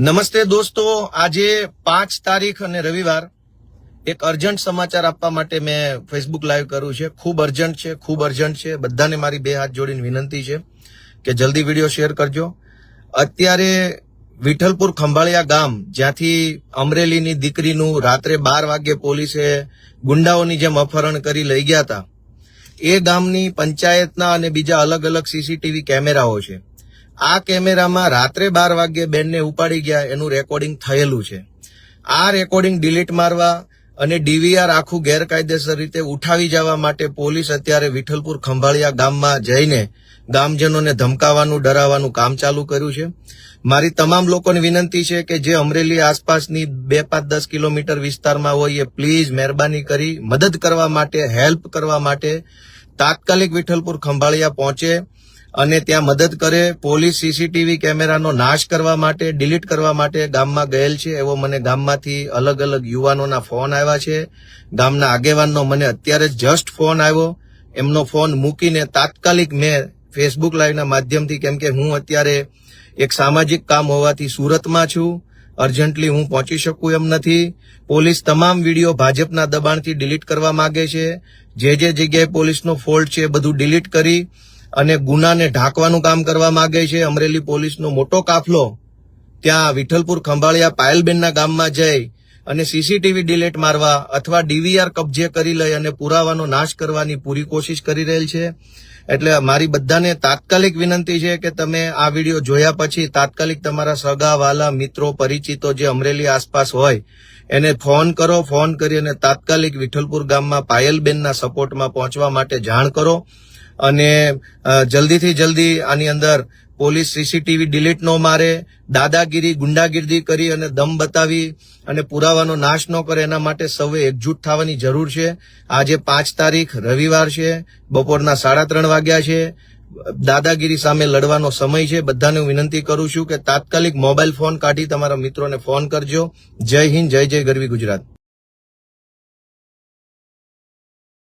નમસ્તે દોસ્તો, આજે પાંચ તારીખ અને રવિવાર. એક અર્જન્ટ સમાચાર આપવા માટે મેં ફેસબુક લાઈવ કર્યું છે. ખૂબ અર્જન્ટ છે, ખૂબ અર્જન્ટ છે. બધાને મારી બે હાથ જોડીને વિનંતી છે કે જલ્દી વીડિયો શેર કરજો. અત્યારે વિઠ્ઠલપુર ખંભાળિયા ગામ, જ્યાંથી અમરેલીની દીકરીનું રાત્રે બાર વાગે પોલીસે ગુંડાઓની જેમ અપહરણ કરી લઈ ગયા હતા. એ ગામની પંચાયતના અને બીજા અલગ અલગ સીસીટીવી કેમેરાઓ છે. આ કેમેરામાં રાત્રે બાર વાગ્યે બેનને ઉપાડી ગયા, એનું રેકોર્ડિંગ થયેલું છે. આ રેકોર્ડિંગ ડિલીટ મારવા અને ડીવીઆર આખું ગેરકાયદેસર રીતે ઉઠાવી જવા માટે પોલીસ અત્યારે વિઠ્ઠલપુર ખંભાળિયા ગામમાં જઈને ગામજનોને ધમકાવવાનું ડરાવવાનું કામ ચાલુ કર્યું છે. મારી તમામ લોકોને વિનંતી છે કે જે અમરેલી આસપાસની બે પાંચ દસ કિલોમીટર વિસ્તારમાં હોય એ પ્લીઝ મહેરબાની કરી મદદ કરવા માટે હેલ્પ કરવા માટે તાત્કાલિક વિઠ્ઠલપુર ખંભાળિયા પહોંચે. અને ત્યાં મદદ કરે, પોલીસ સીસીટીવી કેમેરાનો નાશ કરવા માટે, ડિલીટ કરવા માટે ગામમાં ગયેલ છે. એવો મને ગામમાંથી અલગ અલગ યુવાનોના ફોન આવ્યા છે. ગામના આગેવાનનો મને અત્યારે જસ્ટ ફોન આવ્યો. એમનો ફોન મૂકીને તાત્કાલિક મેં ફેસબુક લાઈવના માધ્યમથી, કેમ કે હું અત્યારે એક સામાજિક કામ હોવાથી સુરતમાં છું. અર્જન્ટલી હું પહોંચી શકું એમ નથી. પોલીસ તમામ વીડિયો ભાજપના દબાણથી ડિલીટ કરવા માંગે છે. જે જે જગ્યાએ પોલીસનો ફોલ્ટ છે એ બધું ડિલીટ કરી અને ગુનાને ઢાંકવાનું કામ કરવા માંગે છે. અમરેલી પોલીસનો મોટો કાફલો. ત્યાં વિઠ્ઠલપુર ખંભાળિયા પાયલબેનના ગામમાં જઈ અને સીસીટીવી ડિલેટ મારવા અથવા ડીવીઆર કબજે કરી લઈ અને પુરાવાનો નાશ કરવાની પૂરી કોશિશ કરી રહેલ છે. એટલે મારી બધાને તાત્કાલિક વિનંતી છે કે તમે આ વીડિયો જોયા પછી તાત્કાલિક તમારા સગા વાલા મિત્રો, પરિચિતો જે અમરેલી આસપાસ હોય, એને ફોન કરો, ફોન કરી અને તાત્કાલિક વિઠ્ઠલપુર ગામમાં પાયલબેનના સપોર્ટમાં પહોંચવા માટે જાણ કરો. અને જલ્દીથી જલ્દી આની અંદર પોલીસ સીસીટીવી ડિલીટ ન મારે, દાદાગીરી ગુંડાગીરી કરી અને દમ બતાવી અને પુરાવાનો નાશ ન કરે, એના માટે સૌએ એકજૂટ થવાની જરૂર છે. આજે પાંચ તારીખ, રવિવાર છે, બપોરના સાડા ત્રણ વાગ્યા છે. દાદાગીરી સામે લડવાનો સમય છે. બધાને વિનંતી કરું છું કે તાત્કાલિક મોબાઈલ ફોન કાઢી તમારા મિત્રોને ફોન કરજો. જય હિન્દ, જય જય ગરવી ગુજરાત.